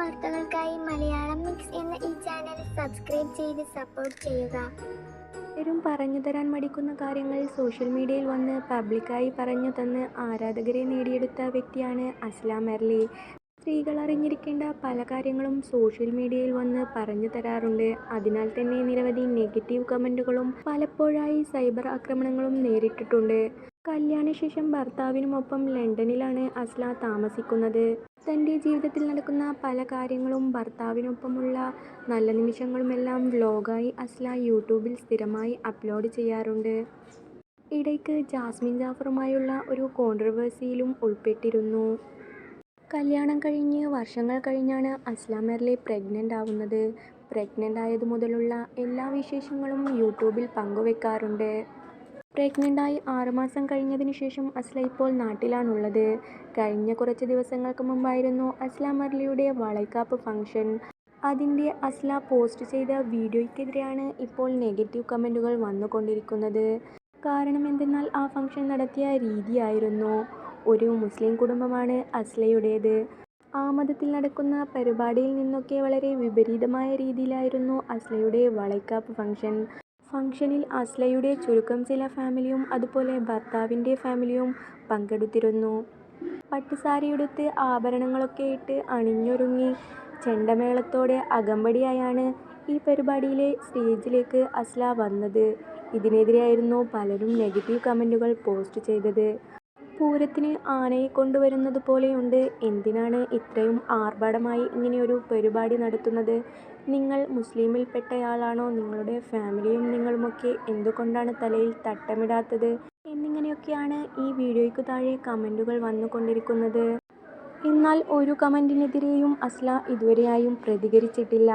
വാർത്തകൾക്കായി മലയാളം മിക്സ് എന്ന ഈ ചാനൽ സബ്സ്ക്രൈബ് ചെയ്ത് സപ്പോർട്ട് ചെയ്യുക. പറഞ്ഞു തരാൻ മടിക്കുന്ന കാര്യങ്ങൾ സോഷ്യൽ മീഡിയയിൽ വന്ന് പബ്ലിക്കായി പറഞ്ഞു തന്ന് ആരാധകരെ നേടിയെടുത്ത വ്യക്തിയാണ് അസ്ലാം മെർലി സ്ത്രീകൾ അറിഞ്ഞിരിക്കേണ്ട പല കാര്യങ്ങളും സോഷ്യൽ മീഡിയയിൽ വന്ന് പറഞ്ഞു തരാറുണ്ട്. അതിനാൽ തന്നെ നിരവധി നെഗറ്റീവ് കമന്റുകളും പലപ്പോഴായി സൈബർ ആക്രമണങ്ങളും നേരിട്ടിട്ടുണ്ട്. കല്യാണശേഷം ഭർത്താവിനുമൊപ്പം ലണ്ടനിലാണ് അസ്ല താമസിക്കുന്നത്. തന്റെ ജീവിതത്തിൽ നടക്കുന്ന പല കാര്യങ്ങളും ഭർത്താവിനൊപ്പമുള്ള നല്ല നിമിഷങ്ങളുമെല്ലാം വ്ലോഗായി അസ്ല യൂട്യൂബിൽ സ്ഥിരമായി അപ്ലോഡ് ചെയ്യാറുണ്ട്. ഇടയ്ക്ക് ജാസ്മിൻ ജാഫറുമായുള്ള ഒരു കോൺട്രവേഴ്സിയിലും ഉൾപ്പെട്ടിരുന്നു. കല്യാണം കഴിഞ്ഞ് വർഷങ്ങൾ കഴിഞ്ഞാണ് അസ്ല മെർലെ പ്രഗ്നന്റ് ആവുന്നത്. പ്രഗ്നന്റ് ആയതു മുതലുള്ള എല്ലാ വിശേഷങ്ങളും യൂട്യൂബിൽ പങ്കുവെക്കാറുണ്ട്. പ്രഗ്നന്റായി ആറുമാസം കഴിഞ്ഞതിന് ശേഷം അസ്ല ഇപ്പോൾ നാട്ടിലാണുള്ളത്. കഴിഞ്ഞ കുറച്ച് ദിവസങ്ങൾക്ക് മുമ്പായിരുന്നു അസ്ല മർലിയുടെ വളൈക്കാപ്പ് ഫംഗ്ഷൻ. അതിന്റെ അസ്ല പോസ്റ്റ് ചെയ്ത വീഡിയോയ്ക്കെതിരെയാണ് ഇപ്പോൾ നെഗറ്റീവ് കമന്റുകൾ വന്നുകൊണ്ടിരിക്കുന്നത്. കാരണം എന്തെന്നാൽ ആ ഫംഗ്ഷൻ നടത്തിയ രീതിയായിരുന്നു. ഒരു മുസ്ലിം കുടുംബമാണ് അസ്ലയുടേത്. ആ മതത്തിൽ നടക്കുന്ന പരിപാടിയിൽ നിന്നൊക്കെ വളരെ വിപരീതമായ രീതിയിലായിരുന്നു അസ്ലയുടെ വളൈക്കാപ്പ് ഫംഗ്ഷൻ. ഫംഗ്ഷനിൽ അസ്ലയുടെ ചുരുക്കം ചില ഫാമിലിയും അതുപോലെ ഭർത്താവിന്റെ ഫാമിലിയും പങ്കെടുത്തിരുന്നു. പട്ടുസാരിയുടുത്ത് ആഭരണങ്ങളൊക്കെ ഇട്ട് അണിഞ്ഞൊരുങ്ങി ചെണ്ടമേളത്തോടെ അകമ്പടിയായാണ് ഈ പരിപാടിയിലെ സ്റ്റേജിലേക്ക് അസ്ല വന്നത്. ഇതിനെതിരെയായിരുന്നു പലരും നെഗറ്റീവ് കമന്റുകൾ പോസ്റ്റ് ചെയ്തത്. പൂരത്തിന് ആനയെ കൊണ്ടുവരുന്നത് പോലെയുണ്ട്. എന്തിനാണ് ഇത്രയും ആർഭാടമായി ഇങ്ങനെയൊരു പരിപാടി നടത്തുന്നത്? നിങ്ങൾ മുസ്ലിമിൽപ്പെട്ടയാളാണോ? നിങ്ങളുടെ ഫാമിലിയും നിങ്ങളുമൊക്കെ എന്തുകൊണ്ടാണ് തലയിൽ തട്ടമിടാത്തത്? എന്നിങ്ങനെയൊക്കെയാണ് ഈ വീഡിയോയ്ക്ക് താഴെ കമന്റുകൾ വന്നുകൊണ്ടിരിക്കുന്നത്. എന്നാൽ ഒരു കമന്റിനെതിരെയും അസ്ല ഇതുവരെയായും പ്രതികരിച്ചിട്ടില്ല.